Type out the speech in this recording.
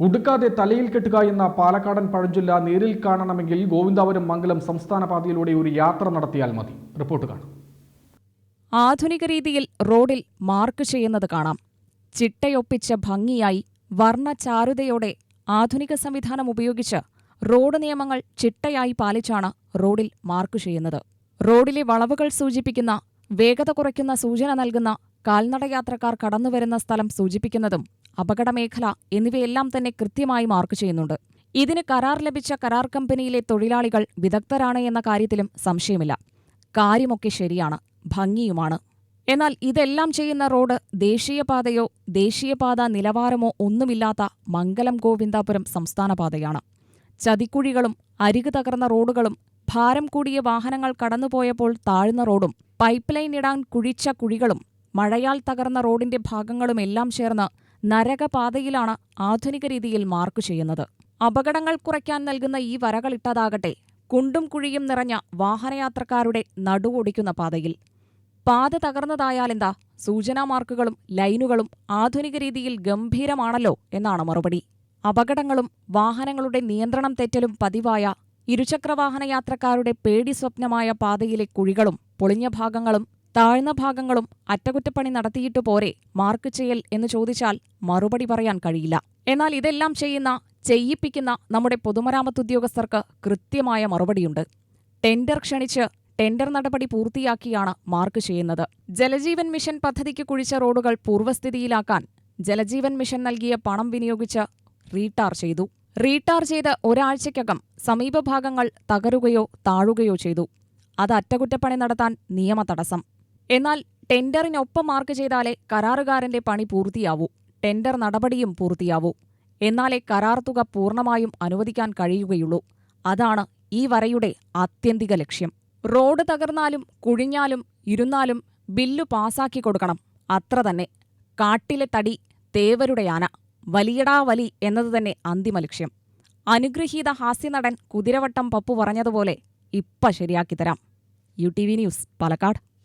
ഉടുക്കാതെ തലയിൽ കെട്ടുക എന്ന പാലക്കാടൻ പഴഞ്ചൊല്ല നേരിൽ കാണണമെങ്കിൽ ഗോവിന്ദാപുരം മംഗലം സംസ്ഥാന പാതയിലൂടെ ഒരു യാത്ര നടത്തിയാൽ മതി. റിപ്പോർട്ട് കാണാം. ആധുനിക രീതിയിൽ റോഡിൽ മാർക്ക് ചെയ്യുന്നത് കാണാം. ചിട്ടയൊപ്പിച്ച ഭംഗിയായി വർണചാരുതയോടെ ആധുനിക സംവിധാനം ഉപയോഗിച്ച് റോഡ് നിയമങ്ങൾ ചിട്ടയായി പാലിച്ചാണ് റോഡിൽ മാർക്ക് ചെയ്യുന്നത്. റോഡിലെ വളവുകൾ സൂചിപ്പിക്കുന്ന വേഗത കുറയ്ക്കുന്ന സൂചന നൽകുന്ന കാൽനടയാത്രക്കാർ കടന്നുവരുന്ന സ്ഥലം സൂചിപ്പിക്കുന്നതും അപകടമേഖല എന്നിവയെല്ലാം തന്നെ കൃത്യമായി മാർക്ക് ചെയ്യുന്നുണ്ട്. ഇതിന് കരാർ ലഭിച്ച കരാർ കമ്പനിയിലെ തൊഴിലാളികൾ വിദഗ്ധരാണ് എന്ന കാര്യത്തിലും സംശയമില്ല. കാര്യമൊക്കെ ശരിയാണ് ഭംഗിയുമാണ്. എന്നാൽ ഇതെല്ലാം ചെയ്യുന്ന റോഡ് ദേശീയപാതയോ ദേശീയപാത നിലവാരമോ ഒന്നുമില്ലാത്ത മംഗലം ഗോവിന്ദാപുരം സംസ്ഥാനപാതയാണ് ചതിക്കുഴികളും അരികു തകർന്ന റോഡുകളും ഭാരം കൂടിയ വാഹനങ്ങൾ കടന്നുപോയപ്പോൾ താഴ്ന്ന റോഡും പൈപ്പ് ലൈൻ ഇടാൻ കുഴിച്ച കുഴികളും മഴയാൽ തകർന്ന റോഡിന്റെ ഭാഗങ്ങളുമെല്ലാം ചേർന്ന് നരകപാതയിലാണ് ആധുനിക രീതിയിൽ മാർക്ക് ചെയ്യുന്നത്. അപകടങ്ങൾ കുറയ്ക്കാൻ നൽകുന്ന ഈ വരകളിട്ടതാകട്ടെ കുണ്ടും കുഴിയും നിറഞ്ഞ വാഹനയാത്രക്കാരുടെ നടുവൊടിക്കുന്ന പാതയിൽ. പാത തകർന്നതായാലെന്താ സൂചനാ മാർക്കുകളും ലൈനുകളും ആധുനിക രീതിയിൽ ഗംഭീരമാണല്ലോ എന്നാണ് മറുപടി. അപകടങ്ങളും വാഹനങ്ങളുടെ നിയന്ത്രണം തെറ്റലും പതിവായ ഇരുചക്രവാഹന യാത്രക്കാരുടെ പേടി സ്വപ്നമായ പാതയിലെ കുഴികളും പൊളിഞ്ഞ ഭാഗങ്ങളും താഴ്ന്ന ഭാഗങ്ങളും അറ്റകുറ്റപ്പണി നടത്തിയിട്ട് പോരെ മാർക്ക് ചെയ്യൽ എന്ന് ചോദിച്ചാൽ മറുപടി പറയാൻ കഴിയില്ല. എന്നാൽ ഇതെല്ലാം ചെയ്യുന്ന ചെയ്യിപ്പിക്കുന്ന നമ്മുടെ പൊതുമരാമത്ത് ഉദ്യോഗസ്ഥർക്ക് കൃത്യമായ മറുപടിയുണ്ട്. ടെൻഡർ ക്ഷണിച്ച് ടെൻഡർ നടപടി പൂർത്തിയാക്കിയാണ് മാർക്ക് ചെയ്യുന്നത്. ജലജീവൻ മിഷൻ പദ്ധതിക്ക് കുഴിച്ച റോഡുകൾ പൂർവസ്ഥിതിയിലാക്കാൻ ജലജീവൻ മിഷൻ നൽകിയ പണം വിനിയോഗിച്ച് റീടാർ ചെയ്തു. റീടാർ ചെയ്ത് ഒരാഴ്ചയ്ക്കകം സമീപഭാഗങ്ങൾ തകരുകയോ താഴുകയോ ചെയ്തു. അത് അറ്റകുറ്റപ്പണി നടത്താൻ നിയമ തടസ്സം. എന്നാൽ ടെൻഡറിനൊപ്പം മാർക്ക് ചെയ്താലേ കരാറുകാരന്റെ പണി പൂർത്തിയാവൂ. ടെൻഡർ നടപടിയും പൂർത്തിയാവൂ. എന്നാലേ കരാർ തുക പൂർണമായും അനുവദിക്കാൻ കഴിയുകയുള്ളൂ. അതാണ് ഈ വരയുടെ ആത്യന്തിക ലക്ഷ്യം. റോഡ് തകർന്നാലും കുഴിഞ്ഞാലും ഇരുന്നാലും ബില്ലു പാസാക്കി കൊടുക്കണം. അത്ര തന്നെ. കാട്ടിലെ തടി തേവരുടെ ആന. വലിയടാ വലി എന്നത് തന്നെ അന്തിമ ലക്ഷ്യം. അനുഗ്രഹീത ഹാസ്യനടൻ കുതിരവട്ടം പപ്പു പറഞ്ഞതുപോലെ ഇപ്പ ശരിയാക്കിത്തരാം U T V news Palakkad.